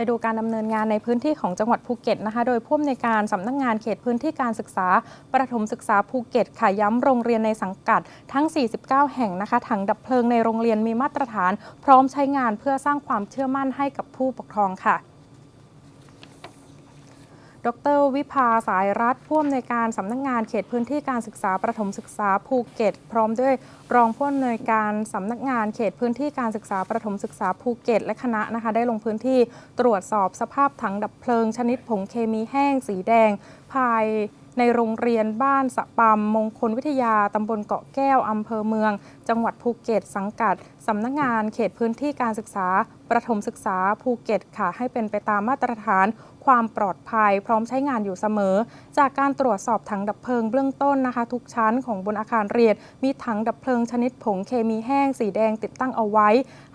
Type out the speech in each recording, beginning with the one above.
ไปดูการดำเนินงานในพื้นที่ของจังหวัดภูเก็ตนะคะ โดยผู้อำนวยการสำนักงานเขตพื้นที่การศึกษา ประถมศึกษาภูเก็ตค่ะย้ำโรงเรียนในสังกัดทั้ง 49 แห่งนะคะถังดับเพลิงในโรงเรียนมีมาตรฐาน พร้อมใช้งานเพื่อสร้างความเชื่อมั่นให้กับผู้ปกครองค่ะ ดรวิภาสายรัฐผู้อำนวยการสำนักงานเขตพื้นที่การศึกษาประถมศึกษาภูเก็ต พร้อมด้วยรองผู้อำนวยการสำนักงานเขตพื้นที่การศึกษาประถมศึกษาภูเก็ต และคณะนะคะได้ลงพื้นที่ตรวจสอบสภาพถังดับเพลิง ชนิดผงเคมีแห้งสีแดง ภายในโรงเรียนบ้านสะปำมงคลวิทยา ตำบลเกาะแก้ว อำเภอเมือง จังหวัดภูเก็ต สังกัด สำนักงานเขตพื้นที่การศึกษา ประถมศึกษาภูเก็ตค่ะ ให้เป็นไปตามมาตรฐานความปลอดภัย พร้อมใช้งานอยู่เสมอ จากการตรวจสอบถังดับเพลิงเบื้องต้นนะคะ ทุกชั้นของบนอาคารเรียน มีถังดับเพลิงชนิดผงเคมีแห้งสีแดงติดตั้งเอาไว้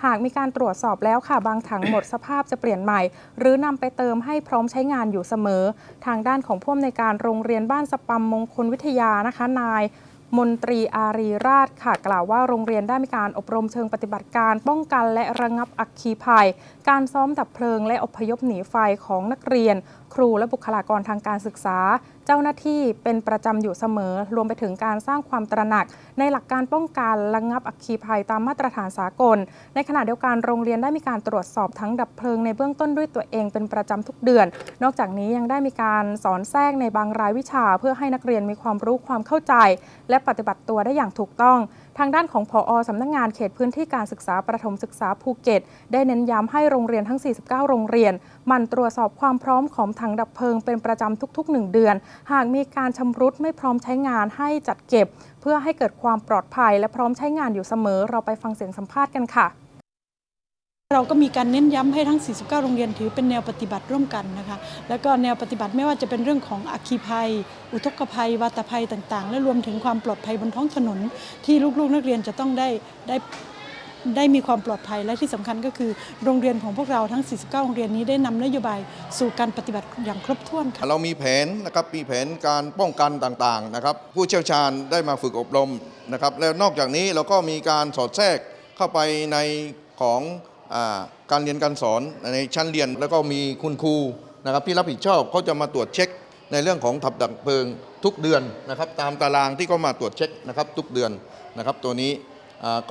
หากมีการตรวจสอบแล้วค่ะ บางถังหมดสภาพจะเปลี่ยนใหม่ หรือนำไปเติมให้พร้อมใช้งานอยู่เสมอ ทางด้านของผู้อำนวยการโรงเรียนบ้านสปัมมงคลวิทยานะคะนาย มนตรีอารีราชค่ะ กล่าวว่าโรงเรียนได้มีการอบรมเชิงปฏิบัติการ ป้องกันและระงับอัคคีภัย การซ้อมดับเพลิงและอพยพหนีไฟของนักเรียน ครูและบุคลากรทางการศึกษาเจ้าหน้าที่เป็นประจำอยู่เสมอ รวมไปถึงการสร้างความตระหนัก ในหลักการป้องกันระงับอัคคีภัยตามมาตรฐานสากล ในขณะเดียวกันโรงเรียนได้มีการตรวจสอบทั้งดับเพลิงในเบื้องต้นด้วยตัวเองเป็นประจำทุกเดือน นอกจากนี้ยังได้มีการสอนแทรกในบางรายวิชา เพื่อให้นักเรียนมีความรู้ความเข้าใจ และปฏิบัติตัวได้อย่างถูกต้อง ทางด้านของผอสำนักงานเขตพื้นที่การศึกษาประถมศึกษาภูเก็ต ได้เน้นย้ำให้โรงเรียนทั้ง 49 โรงเรียนมันตรวจสอบความพร้อมของถังดับเพลิงเป็นประจำทุก ๆ 1 เดือนหากมีการชำรุดไม่พร้อมใช้งานให้จัดเก็บ เพื่อให้เกิดความปลอดภัย และพร้อมใช้งานอยู่เสมอ เราไปฟังเสียงสัมภาษณ์กันค่ะ เราก็มีการเน้นย้ำให้ทั้ง 49 โรงเรียนถือเป็นแนวปฏิบัติร่วมกันนะคะ แล้วก็แนวปฏิบัติไม่ว่าจะเป็นเรื่องของอัคคีภัย อุทกภัย วาตภัยต่างๆ และรวมถึงความปลอดภัยบนท้องถนน ที่ลูกๆ นักเรียนจะต้องได้ได้ ได้มีความปลอดภัยและที่สำคัญก็คือ โรงเรียนของพวกเราทั้ง 49 โรงเรียนนี้ได้นำนโยบายสู่การปฏิบัติอย่างครบถ้วนค่ะเรามีแผนนะครับมีแผนการป้องกันต่างๆนะครับผู้เชี่ยวชาญได้มาฝึกอบรมนะครับแล้วนอกจากนี้เราก็มีการสอดแทรกเข้าไปในของอการเรียนการสอนในชั้นเรียน แล้วก็มีคุณครูนะครับที่รับผิดชอบเขาจะมาตรวจเช็คในเรื่องของถับดับเพลิงทุกเดือนนะครับตามตารางที่เขามาตรวจเช็คนะครับทุกเดือนนะครับตัวนี้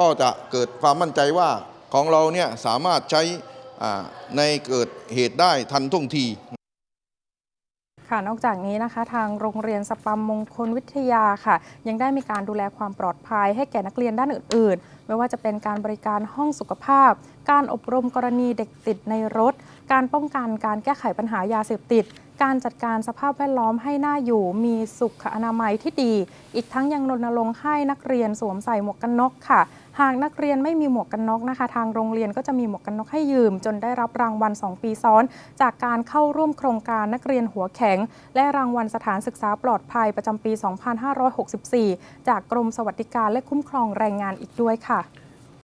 ก็จะเกิดความมั่นใจว่าของเราเนี่ยสามารถใช้ในเกิดเหตุได้ทันท่วงทีค่ะนอกจากนี้นะคะทางโรงเรียนสปัมมงคลวิทยาค่ะ ยังได้มีการดูแลความปลอดภัย ให้แก่นักเรียนด้านอื่น ๆ ไม่ว่าจะเป็นการบริการห้องสุขภาพ การอบรมกรณีเด็กติดในรถ การป้องกันการแก้ไขปัญหายาเสพติด การจัดการสภาพแวดล้อมให้น่าอยู่มีสุขอนามัยที่ดี อีกทั้งยังรณรงค์ให้นักเรียนสวมใส่หมวกกันน็อกค่ะ หากนักเรียนไม่มีหมวกกันน็อกนะคะ ทางโรงเรียนก็จะมีหมวกกันน็อกให้ยืม จนได้รับรางวัล 2 ปีซ้อน จากการเข้าร่วมโครงการนักเรียนหัวแข็ง และรางวัลสถานศึกษาปลอดภัยประจำปี 2564 จากกรมสวัสดิการและคุ้มครองแรงงานอีกด้วยค่ะ